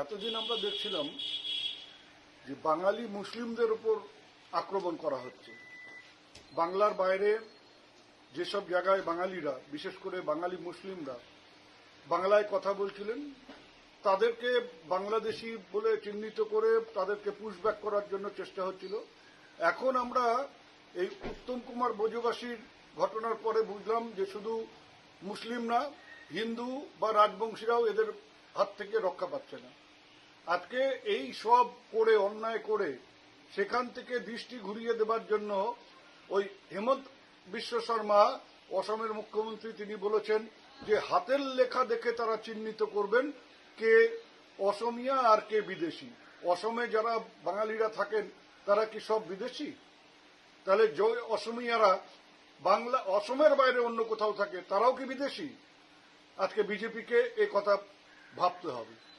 এতদিন আমরা দেখছিলাম যে বাঙালি মুসলিমদের উপর আক্রমণ করা হচ্ছে। বাংলার বাইরে যেসব জায়গায় বাঙালিরা, বিশেষ করে বাঙালি মুসলিমরা বাংলায় কথা বলছিলেন, তাদেরকে বাংলাদেশি বলে চিহ্নিত করে তাদেরকে পুশব্যাক করার জন্য চেষ্টা হচ্ছিল। এখন আমরা এই উত্তম কুমার ব্রজবাসীর ঘটনার পরে বুঝলাম যে শুধু মুসলিম না, হিন্দু বা রাজবংশীরাও এদের হাত থেকে রক্ষা পাচ্ছে না। আজকে এই সব করে, অন্যায় করে, সেখান থেকে দৃষ্টি ঘুরিয়ে দেবার জন্য ওই হেমন্ত বিশ্ব শর্মা, অসমের মুখ্যমন্ত্রী, তিনি বলেছেন যে হাতের লেখা দেখে তারা চিহ্নিত করবেন কে অসমিয়া আর কে বিদেশি। অসমে যারা বাঙালিরা থাকেন, তারা কি সব বিদেশি? তাহলে যে অসমিয়ারা বাংলা, অসমের বাইরে অন্য কোথাও থাকে, তারাও কি বিদেশি? আজকে বিজেপিকে এ কথা ভাবতে হবে।